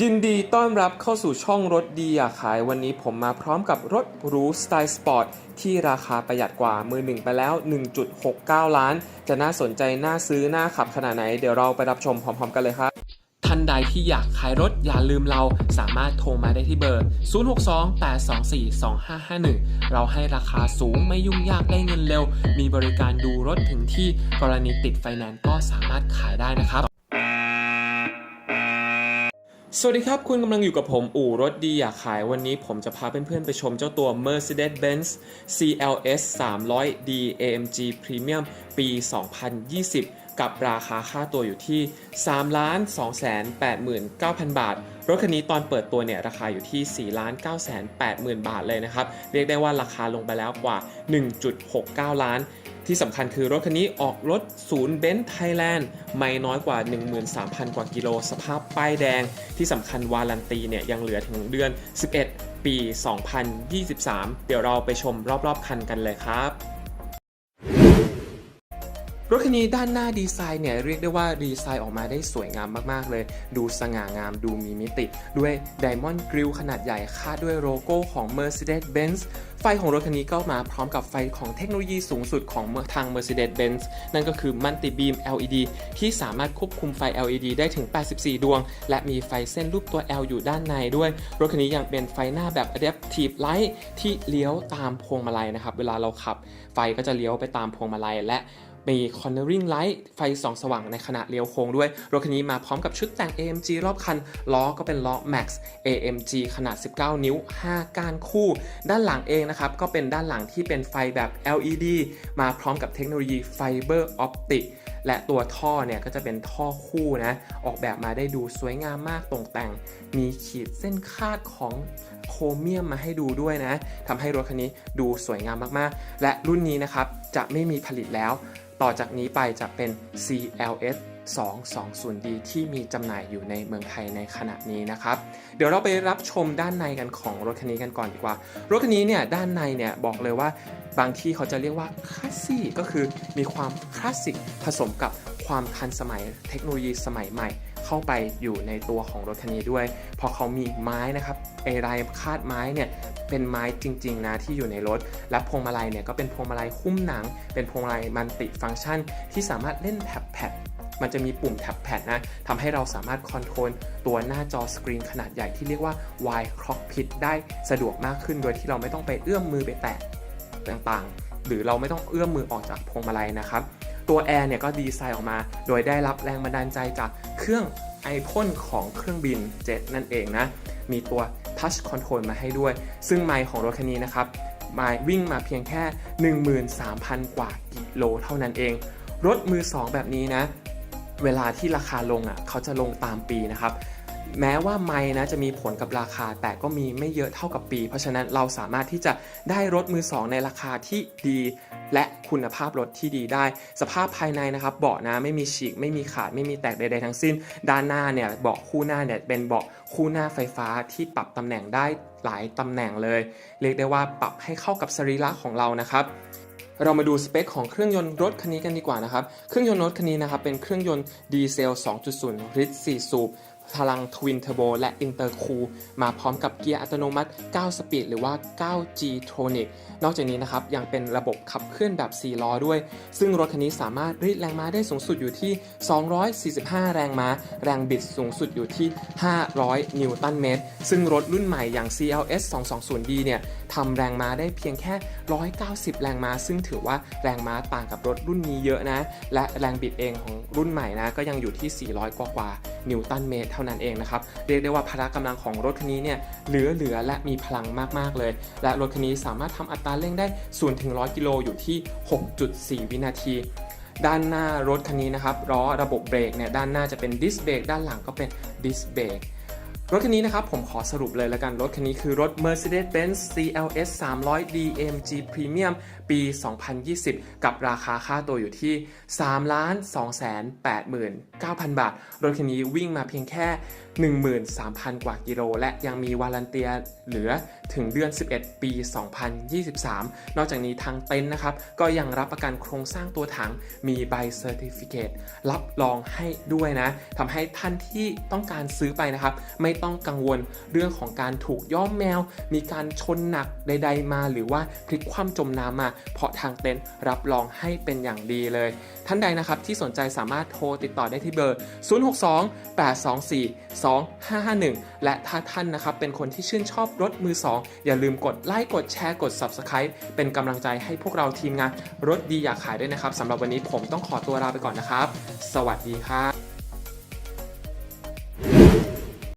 ยินดีต้อนรับเข้าสู่ช่องรถดีอยากขายวันนี้ผมมาพร้อมกับรถหรูสไตล์สปอร์ตที่ราคาประหยัดกว่ามือหนึ่งไปแล้ว 1.69 ล้าน จะน่าสนใจน่าซื้อ น่าขับขนาดไหน เดี๋ยวเราไปรับชมพร้อมๆกันเลยครับ ท่านใดที่อยากขายรถอย่าลืมเราสามารถโทรมาได้ที่เบอร์ 0628242551 เราให้ราคาสูงไม่ยุ่งยากได้เงินเร็ว มีบริการดูรถถึงที่กรณีติดไฟแนนซ์ก็สามารถขายได้นะครับ สวัสดีครับ คุณกำลังอยู่กับผม อู่รถดีอยากขายวันนี้ผมจะพาเพื่อนๆ ไปชมเจ้าตัว Mercedes-Benz CLS 300D AMG Premium ปี 2020 กับราคาค่าตัวอยู่ที่ 3 2 8 9 0 0 0 บาท รถคันนี้ตอนเปิดตัวเนี่ย ราคาอยู่ที่ 4 9 8 0 0 0 0 บาทเลยนะครับ เรียกได้ว่าราคาลงไปแล้วกว่า 1.69 ล้าน ที่สำคัญคือรถคันนี้ออกรถศูนย์เบนซ์ไทยแลนด์ไม่น้อยกว่า 13,000 กว่ากิโล สภาพป้ายแดง ที่สำคัญวารันตีเนี่ยยังเหลือถึงเดือน 11 ปี 2023 เดี๋ยวเราไปชมรอบๆคันกันเลยครับ นี้ด้านหน้าดีไซน์เนี่ยเรียกได้ว่าดีไซน์ออกมาได้สวยงามมากๆเลย ดูสง่างามดูมีมิติ ด้วยไดมอนด์กริลขนาดใหญ่คาดด้วยโลโก้ของ Mercedes-Benz ไฟของรถคันนี้ก็มาพร้อมกับไฟของเทคโนโลยีสูงสุดของทาง Mercedes-Benz นั่นก็คือ Multi Beam LED ที่สามารถควบคุมไฟ LED ได้ถึง 84 ดวง และมีไฟเส้นรูปตัว L อยู่ด้านในด้วย รถคันนี้ยังเป็นไฟหน้าแบบ Adaptive Light ที่เลี้ยวตามพวงมาลัยนะครับ เวลาเราขับไฟก็จะเลี้ยวไปตามพวงมาลัยและ มี cornering light ไฟส่องสว่างในขณะเลี้ยวโค้งด้วย รถคันนี้มาพร้อมกับชุดแต่ง AMG รอบคัน ล้อก็เป็นล้อ Max AMG ขนาด 19 นิ้ว 5 ก้านคู่ ด้านหลังเองนะครับ ก็เป็นด้านหลังที่เป็นไฟแบบ LED มาพร้อมกับเทคโนโลยี Fiber Optic และตัวท่อเนี่ยก็จะเป็นท่อคู่นะ ออกแบบมาได้ดูสวยงามมากตรงแต่ง มีขีดเส้นคาดของโครเมียมมาให้ดูด้วยนะทำให้รถคันนี้ดูสวยงามมากๆ และรุ่นนี้นะครับ จะไม่มีผลิตแล้ว ต่อจากนี้ไปจะเป็น CLS 220D ที่มีจำหน่ายอยู่ในเมืองไทยในขณะนี้นะครับ เดี๋ยวเราไปรับชมด้านในกันของรถคันนี้กันก่อนดีกว่า รถคันนี้เนี่ยด้านในเนี่ยบอกเลยว่าบางที่เขาจะเรียกว่าคลาสซี่ก็คือมีความคลาสสิกผสมกับความทันสมัยเทคโนโลยีสมัยใหม่ เข้าไปอยู่ในตัวของรถคันนี้ด้วย พอเขามีไม้นะครับไอลายคาดไม้เนี่ย เป็นไม้จริง ๆ นะที่อยู่ในรถ และพวงมาลัยเนี่ยก็เป็นพวงมาลัยหุ้มหนัง เป็นพวงมาลัยมันติฟังก์ชัน ที่สามารถเล่นแท็บแพดมันจะมีปุ่มแท็บแพดนะทำให้เราสามารถคอนโทรลตัวหน้าจอสกรีนขนาดใหญ่ที่เรียกว่า wide cockpit ได้สะดวกมากขึ้น โดยที่เราไม่ต้องไปเอื้อมมือไปแตะต่างๆ หรือเราไม่ต้องเอื้อมมือออกจากพวงมาลัยนะครับ ตัวแอร์เนี่ยก็ดีไซน์ออกมา โดยได้รับแรงบันดาลใจจากเครื่องไอพ่นของเครื่องบินเจ็ตนั่นเองนะ มีตัว Touch Control มาให้ด้วย ซึ่งไมล์ของรถคันนี้นะครับไมล์วิ่งมาเพียงแค่ 13,000 กว่ากิโลเท่านั้นเอง รถมือ 2 แบบนี้นะ เวลาที่ราคาลงอะเขาจะลงตามปีนะครับ แม้ว่าไม่นะจะมีผลกับราคาแต่ก็มีไม่เยอะเท่ากับปี เพราะฉะนั้นเราสามารถที่จะได้รถมือ 2 ในราคาที่ดี และคุณภาพรถที่ดีได้ สภาพภายในนะครับเบาะนะไม่มีฉีกไม่มีขาดไม่มีแตกใดๆทั้งสิ้น ด้านหน้าเนี่ยเบาะคู่หน้าเนี่ยเป็นเบาะคู่หน้าไฟฟ้าที่ปรับตำแหน่งได้หลายตำแหน่งเลย เรียกได้ว่าปรับให้เข้ากับสรีระของเรานะครับเรามาดูสเปคของเครื่องยนต์รถคันนี้กันดีกว่านะครับ เครื่องยนต์รถคันนี้นะครับเป็นเครื่องยนต์ดีเซล 2.0 ลิตร 4 สูบ พลังทวินเทอร์โบและอินเตอร์คูลมาพร้อมกับเกียร์อัตโนมัติ 9 สปีดหรือว่า 9G Tronic นอกจากนี้นะครับยังเป็นระบบขับเคลื่อนแบบ 4 ล้อด้วย ซึ่งรถคันนี้สามารถรีดแรงม้าได้สูงสุดอยู่ที่ 245 แรงม้า แรงบิดสูงสุดอยู่ที่ 500 นิวตันเมตร ซึ่งรถรุ่นใหม่อย่าง CLS 220D เนี่ยทำแรงม้าได้เพียงแค่ 190 แรงม้า ซึ่งถือว่าแรงม้าต่างกับรถรุ่นนี้เยอะนะ และแรงบิดเองของรุ่นใหม่นะก็ยังอยู่ที่ 400 กว่ากว่านิวตันเมตรเท่านั้นเองนะครับ เรียกได้ว่าพละกำลังของรถคันนี้เนี่ยเหลือเหลือและมีพลังมากๆเลย และรถคันนี้สามารถทำอัตราเร่งได้0ถึง100กิโลอยู่ที่ 6.4 วินาทีด้านหน้ารถคันนี้นะครับล้อระบบเบรกเนี่ยด้านหน้าจะเป็นดิสเบรกด้านหลังก็เป็นดิสเบรกรถคันนี้นะครับผมขอสรุปเลยแล้วกันรถคันนี้คือรถ Mercedes-Benz CLS 300 DMG Premium ปีปี 2020 กับราคาค่าตัวอยู่ที่3ล้าน2แสน89,000 บาท รถคันนี้วิ่งมาเพียงแค่ 13,000 กว่ากิโล และยังมีวารันเตียเหลือถึงเดือน 11 ปี 2023 นอกจากนี้ทางเต็นท์นะครับ ก็ยังรับประกันโครงสร้างตัวถังมีใบเซอร์ติฟิเคตรับรองให้ด้วยนะทำให้ท่านที่ต้องการซื้อไปนะครับ ไม่ต้องกังวลเรื่องของการถูกย้อมแมว มีการชนหนักใด ๆ มาหรือว่าพลิกคว่ำจมน้ำมาเพราะทางเต็นท์รับรองให้เป็นอย่างดีเลย ท่านใดนะครับที่สนใจสามารถโทรติดต่อได้ที่เบอร์ 062 824 2551 และถ้าท่านนะครับเป็นคนที่ชื่นชอบรถมือ 2 อย่าลืมกดไลค์กดแชร์กด Subscribe เป็นกำลังใจให้พวกเราทีมงานรถดีอยากขายด้วยนะครับสำหรับวันนี้ผมต้องขอตัวลาไปก่อนนะครับ สวัสดีครับ